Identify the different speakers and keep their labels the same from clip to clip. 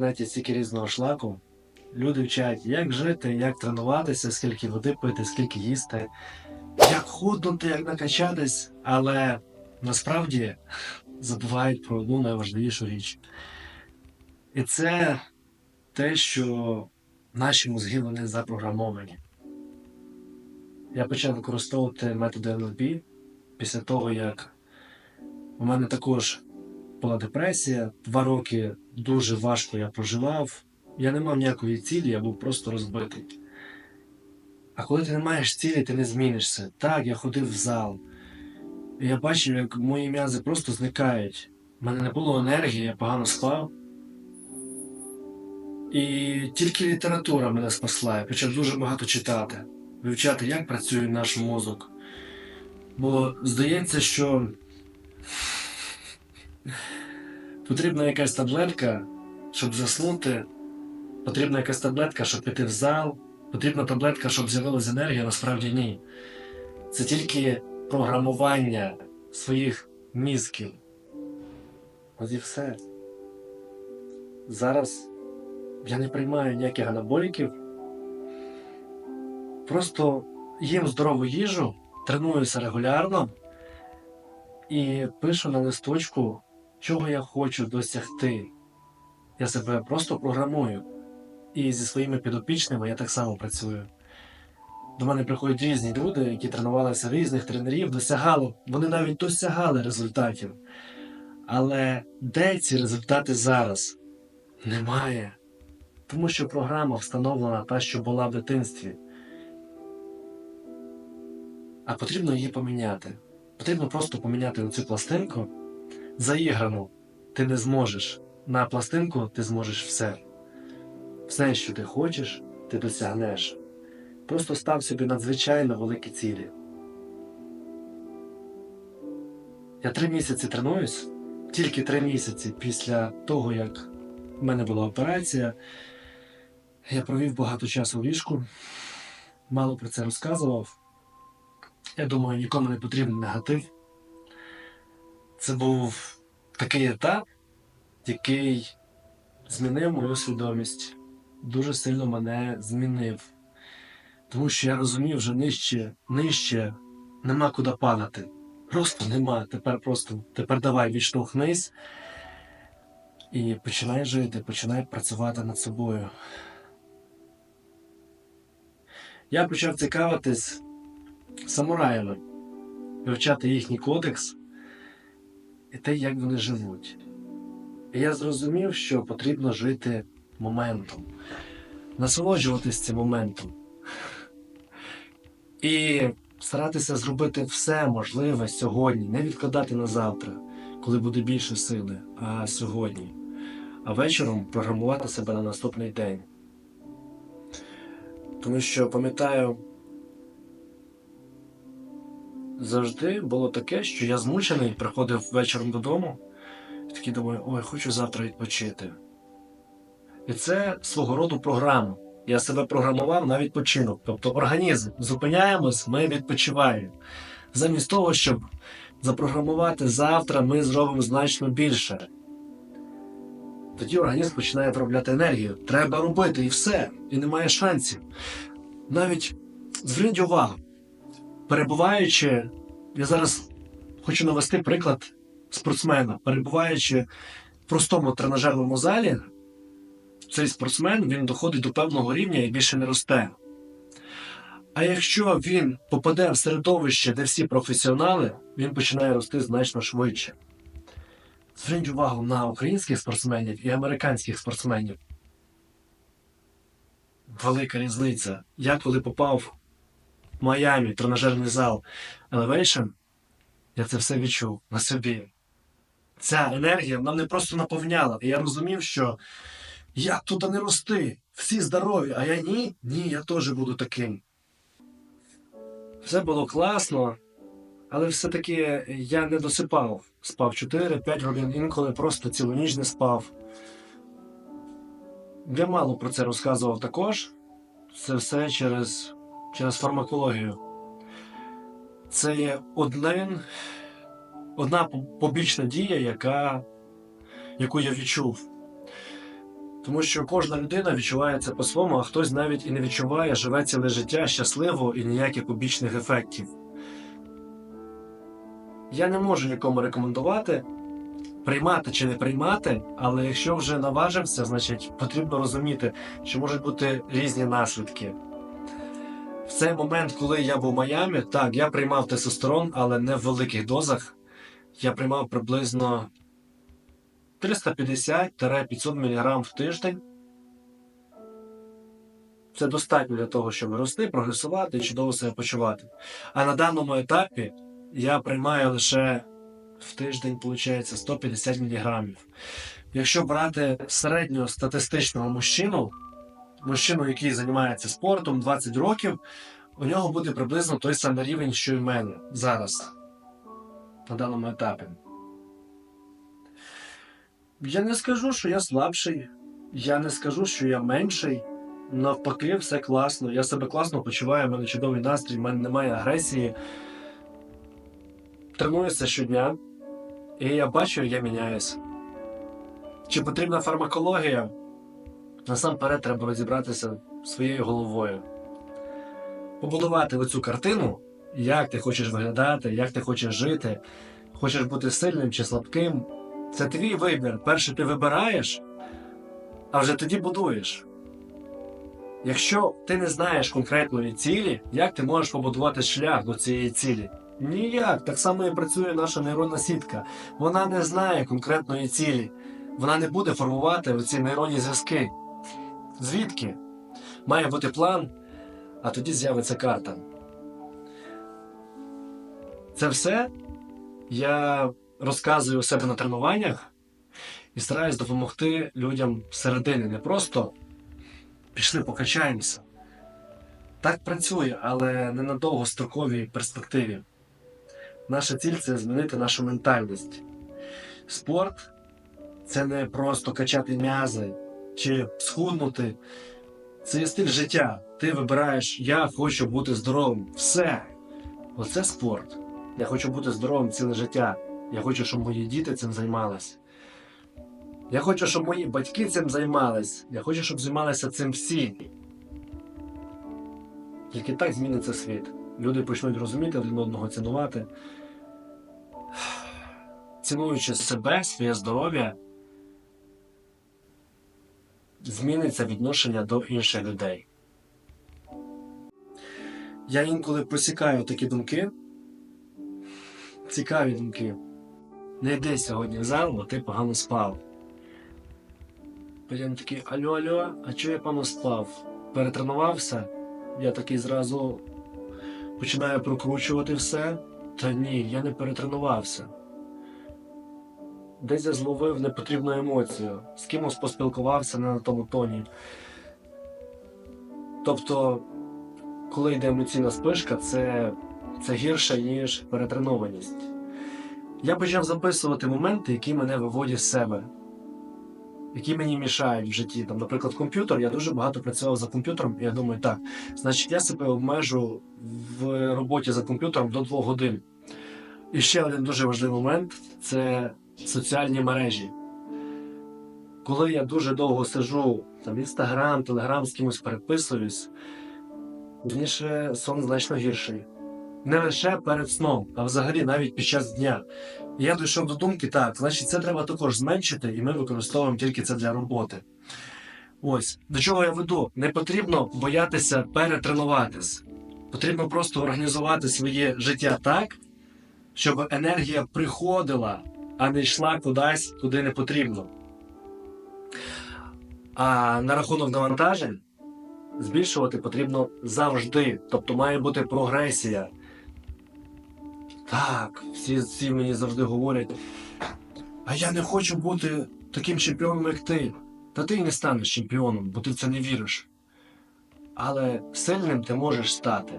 Speaker 1: інтернеті стільки різного шлаку. Люди вчать, як жити, як тренуватися, скільки води пити, скільки їсти, як худнути, як накачатись, але насправді забувають про одну найважливішу річ. І це те, що наші мозги вони запрограмовані. Я почав використовувати методи НЛП після того, як у мене також була депресія. Два роки дуже важко я проживав. Я не мав ніякої цілі, я був просто розбитий. А коли ти не маєш цілі, ти не змінишся. Так, я ходив в зал. Я бачив, як мої м'язи просто зникають. У мене не було енергії, я погано спав. І тільки література мене спасла. Я почав дуже багато читати, вивчати, як працює наш мозок. Бо здається, що потрібна якась таблетка, щоб заснути. Потрібна якась таблетка, щоб піти в зал. Потрібна таблетка, щоб з'явилася енергія, насправді ні. Це тільки програмування своїх мізків. От і все. Зараз я не приймаю ніяких анаболіків. Просто їм здорову їжу, тренуюся регулярно і пишу на листочку, чого я хочу досягти. Я себе просто програмую. І зі своїми підопічними я так само працюю. До мене приходять різні люди, які тренувалися різних тренерів, досягали, вони навіть досягали результатів. Але де ці результати зараз? Немає. Тому що програма встановлена та, що була в дитинстві. А потрібно її поміняти. Потрібно просто поміняти цю пластинку. Заіграну ти не зможеш. На пластинку ти зможеш все. Все, що ти хочеш, ти досягнеш. Просто став собі надзвичайно великі цілі. Я три місяці тренуюсь, тільки три місяці після того, як в мене була операція. Я провів багато часу в ліжку, мало про це розказував. Я думаю, нікому не потрібен негатив. Це був такий етап, який змінив мою свідомість, дуже сильно мене змінив. Тому що я розумів, що нижче, нижче нема куди падати. Просто нема. Тепер просто тепер давай відштовхнись і починай жити, починай працювати над собою. Я почав цікавитись самураями, вивчати їхній кодекс і те, як вони живуть. І я зрозумів, що потрібно жити моментом, насолоджуватись цим моментом. І старатися зробити все можливе сьогодні, не відкладати на завтра, коли буде більше сили, а сьогодні. А вечором програмувати себе на наступний день. Тому що пам'ятаю, завжди було таке, що я змучений, приходив вечором додому і такий думаю, ой, хочу завтра відпочити. І це свого роду програма. Я себе програмував на відпочинок. Тобто організм зупиняємось, ми відпочиваємо. Замість того, щоб запрограмувати завтра, ми зробимо значно більше. Тоді організм починає виробляти енергію. Треба робити і все, і немає шансів. Навіть зверніть увагу, перебуваючи, я зараз хочу навести приклад спортсмена, перебуваючи в простому тренажерному залі, цей спортсмен він доходить до певного рівня і більше не росте. А якщо він попаде в середовище, де всі професіонали, він починає рости значно швидше. Зверніть увагу на українських спортсменів і американських спортсменів. Велика різниця. Я коли попав Майамі, тренажерний зал Elevation, я це все відчув на собі. Ця енергія вона мене просто наповняла. І я розумів, що як туди не рости? Всі здорові, а я ні? Ні, я теж буду таким. Все було класно, але все-таки я не досипав. Спав 4-5 годин, інколи просто цілу ніч не спав. Я мало про це розказував також. Це все через, через фармакологію. Це є один, одна побічна дія, яка, яку я відчув. Тому що кожна людина відчуває це по-своєму, а хтось навіть і не відчуває, живе ціле життя щасливо і ніяких побічних ефектів. Я не можу нікому рекомендувати приймати чи не приймати, але якщо вже наважився, значить потрібно розуміти, що можуть бути різні наслідки. В цей момент, коли я був в Майамі, так, я приймав тестостерон, але не в великих дозах. Я приймав приблизно 350-500 мг в тиждень. Це достатньо для того, щоб рости, прогресувати і чудово себе почувати. А на даному етапі я приймаю лише в тиждень, виходить, 150 мг. Якщо брати середнього статистичного мужчину, мужчину, який займається спортом 20 років, у нього буде приблизно той самий рівень, що і в мене зараз, на даному етапі. Я не скажу, що я слабший, я не скажу, що я менший. Навпаки, все класно. Я себе класно почуваю, в мене чудовий настрій, в мене немає агресії. Тренуюся щодня, і я бачу, я міняюся. Чи потрібна фармакологія? Насамперед треба розібратися своєю головою. Побудувати оцю картину, як ти хочеш виглядати, як ти хочеш жити, хочеш бути сильним чи слабким. Це твій вибір. Перше ти вибираєш, а вже тоді будуєш. Якщо ти не знаєш конкретної цілі, як ти можеш побудувати шлях до цієї цілі? Ніяк. Так само і працює наша нейронна сітка. Вона не знає конкретної цілі. Вона не буде формувати оці нейронні зв'язки. Звідки? Має бути план, а тоді з'явиться карта. Це все я розказую у себе на тренуваннях і стараюсь допомогти людям всередині. Не просто пішли покачаємося. Так працює, але не на довгостроковій перспективі. Наша ціль це змінити нашу ментальність. Спорт це не просто качати м'язи чи схуднути. Це є стиль життя. Ти вибираєш, я хочу бути здоровим. Все. Оце спорт. Я хочу бути здоровим ціле життя. Я хочу, щоб мої діти цим займалися. Я хочу, щоб мої батьки цим займались. Я хочу, щоб займалися цим всі. Тільки так зміниться світ. Люди почнуть розуміти один одного цінувати. Цінуючи себе, своє здоров'я, зміниться відношення до інших людей. Я інколи просікаю такі думки. Цікаві думки. Не йди сьогодні в зал, бо ти погано спав. Потім такий алло, алло, а чого я погано спав? Перетренувався. Я такий зразу починаю прокручувати все. Та ні, я не перетренувався. Десь я зловив непотрібну емоцію, з кимось поспілкувався не на тому тоні. Тобто, коли йде емоційна спишка, це, це гірше, ніж перетренованість. Я почав записувати моменти, які мене виводять з себе, які мені мішають в житті. Там, наприклад, комп'ютер, я дуже багато працював за комп'ютером, і я думаю, так, значить, я себе обмежу в роботі за комп'ютером до двох годин. І ще один дуже важливий момент це соціальні мережі. Коли я дуже довго сижу там Інстаграм, Телеграм з кимось переписуюсь, пізніше сон значно гірший. Не лише перед сном, а взагалі навіть під час дня. Я дійшов до думки, так, значить, це треба також зменшити, і ми використовуємо тільки це для роботи. Ось до чого я веду? Не потрібно боятися перетренуватись. Потрібно просто організувати своє життя так, щоб енергія приходила, а не йшла кудись, куди не потрібно. А на рахунок навантажень збільшувати потрібно завжди. Тобто має бути прогресія. Так, всі, всі мені завжди говорять. А я не хочу бути таким чемпіоном, як ти. Та ти й не станеш чемпіоном, бо ти в це не віриш. Але сильним ти можеш стати.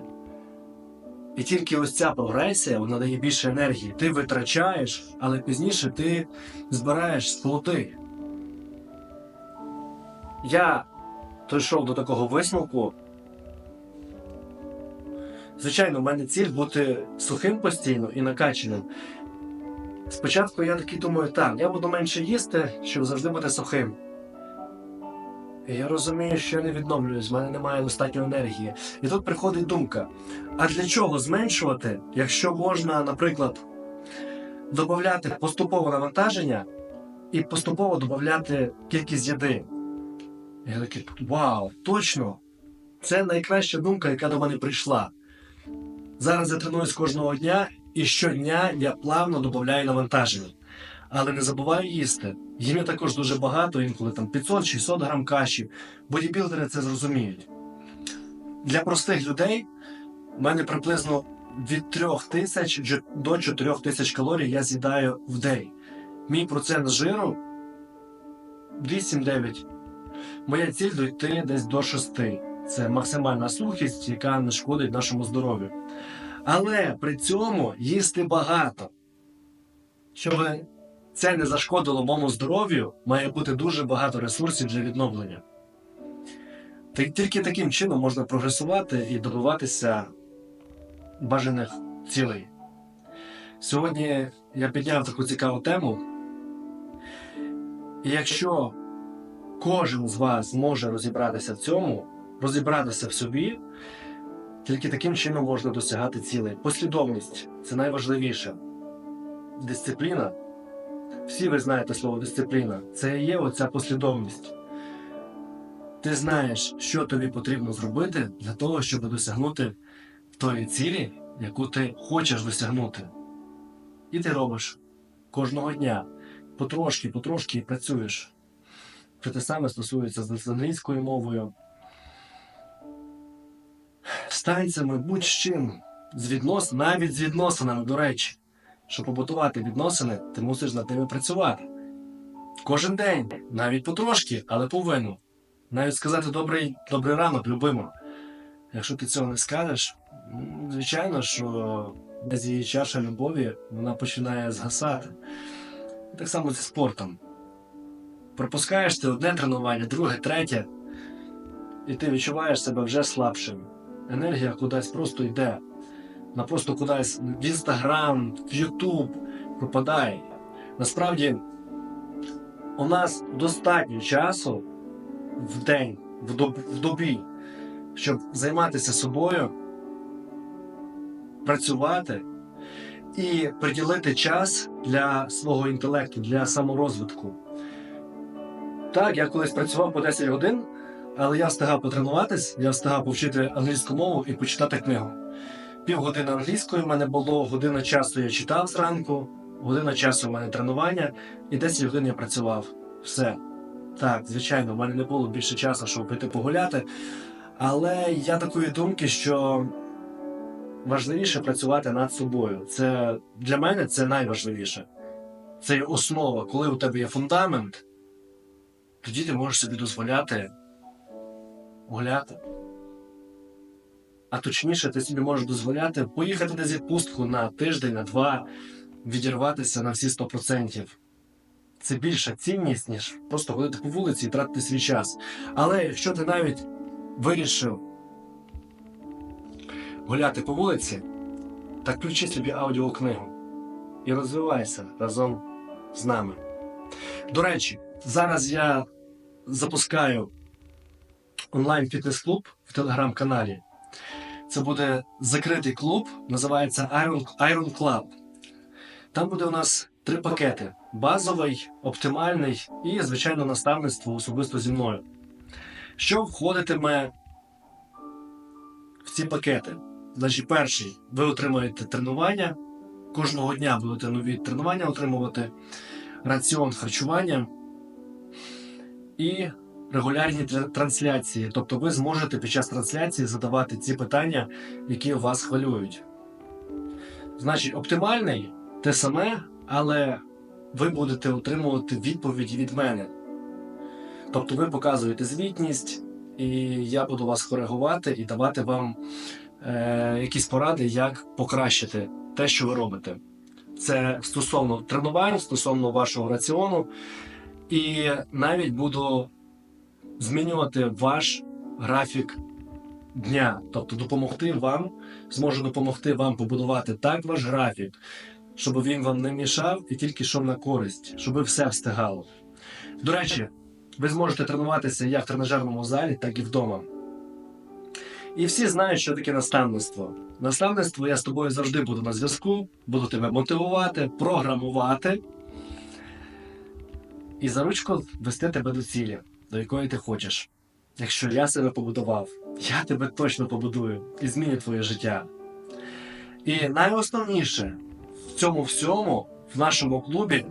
Speaker 1: І тільки ось ця прогресія вона дає більше енергії. Ти витрачаєш, але пізніше ти збираєш сплоти. Я дійшов до такого висновку. Звичайно, в мене ціль бути сухим постійно і накачаним. Спочатку я такий думаю, так, я буду менше їсти, щоб завжди бути сухим. Я розумію, що я не відновлююсь, в мене немає достатньо енергії. І тут приходить думка: а для чого зменшувати, якщо можна, наприклад, додати поступове навантаження і поступово додати кількість їди? Я такий, вау, точно! Це найкраща думка, яка до мене прийшла. Зараз я тренуюсь кожного дня, і щодня я плавно додаю навантаження. Але не забуваю їсти. Їм я також дуже багато, інколи там 500-600 грам каші. Бодібілдери це зрозуміють. Для простих людей в мене приблизно від 3 тисяч до 4 тисяч калорій я з'їдаю в день. Мій процент жиру 8-9. Моя ціль дойти десь до 6. Це максимальна сухість, яка не шкодить нашому здоров'ю. Але при цьому їсти багато. Щоб це не зашкодило моєму здоров'ю, має бути дуже багато ресурсів для відновлення. Та тільки таким чином можна прогресувати і добиватися бажаних цілей. Сьогодні я підняв таку цікаву тему. І якщо кожен з вас може розібратися в цьому, розібратися в собі, тільки таким чином можна досягати цілей. Послідовність це найважливіше. Дисципліна. Всі ви знаєте слово дисципліна. Це і є оця послідовність. Ти знаєш, що тобі потрібно зробити для того, щоб досягнути тої цілі, яку ти хочеш досягнути. І ти робиш кожного дня. Потрошки, потрошки працюєш. Це те саме стосується з англійською мовою. З танцями, будь-чим. З віднос... навіть з відносинами, до речі. Щоб побудувати відносини, ти мусиш над ними працювати. Кожен день, навіть потрошки, але повинен. Навіть сказати добрий, добрий ранок, любимо. Якщо ти цього не скажеш, звичайно, що десь її чаша любові вона починає згасати. Так само зі спортом. Пропускаєш ти одне тренування, друге, третє, і ти відчуваєш себе вже слабшим. Енергія кудись просто йде. Вона просто кудись в Інстаграм, в Ютуб пропадає. Насправді, у нас достатньо часу в день, в, доб, в добі, щоб займатися собою, працювати і приділити час для свого інтелекту, для саморозвитку. Так, я колись працював по 10 годин, але я встигав потренуватись, я встигав повчити англійську мову і почитати книгу. Півгодини англійської в мене було, година часу я читав зранку, година часу в мене тренування, і 10 годин я працював. Все. Так, звичайно, в мене не було більше часу, щоб піти погуляти. Але я такої думки, що важливіше працювати над собою. Це для мене це найважливіше. Це є основа. Коли у тебе є фундамент, тоді ти можеш собі дозволяти гуляти. А точніше, ти собі можеш дозволяти поїхати в відпустку на тиждень, на два, відірватися на всі 100%. Це більша цінність, ніж просто ходити по вулиці і тратити свій час. Але якщо ти навіть вирішив гуляти по вулиці, так включи собі аудіокнигу і розвивайся разом з нами. До речі, зараз я запускаю онлайн-фітнес-клуб в телеграм-каналі. Це буде закритий клуб, називається Iron, Iron Club. Там буде у нас три пакети: базовий, оптимальний і, звичайно, наставництво особисто зі мною. Що входитиме в ці пакети? Значить, перший, ви отримаєте тренування. Кожного дня будете нові тренування отримувати, раціон харчування і регулярні трансляції. Тобто ви зможете під час трансляції задавати ці питання, які вас хвилюють. Значить, оптимальний те саме, але ви будете отримувати відповіді від мене. Тобто ви показуєте звітність, і я буду вас коригувати і давати вам е, якісь поради, як покращити те, що ви робите. Це стосовно тренувань, стосовно вашого раціону, і навіть буду змінювати ваш графік дня, тобто допомогти вам, зможу допомогти вам побудувати так ваш графік, щоб він вам не мішав і тільки йшов на користь, щоб все встигало. До речі, Ви зможете тренуватися як в тренажерному залі, так і вдома. І всі знають, що таке наставництво. Наставництво я з тобою завжди буду на зв'язку, буду тебе мотивувати, програмувати і за ручку вести тебе до цілі, до якої ти хочеш. Якщо я себе побудував, я тебе точно побудую і зміню твоє життя. І найосновніше в цьому всьому, в нашому клубі,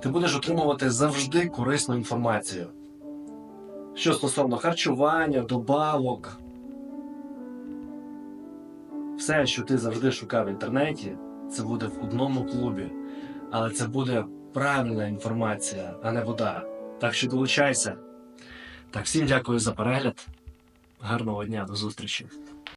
Speaker 1: ти будеш отримувати завжди корисну інформацію. Що стосовно харчування, добавок, все, що ти завжди шукав в інтернеті, це буде в одному клубі. Але це буде правильна інформація, а не вода. Так що долучайся. Так, всім дякую за перегляд. Гарного дня, до зустрічі.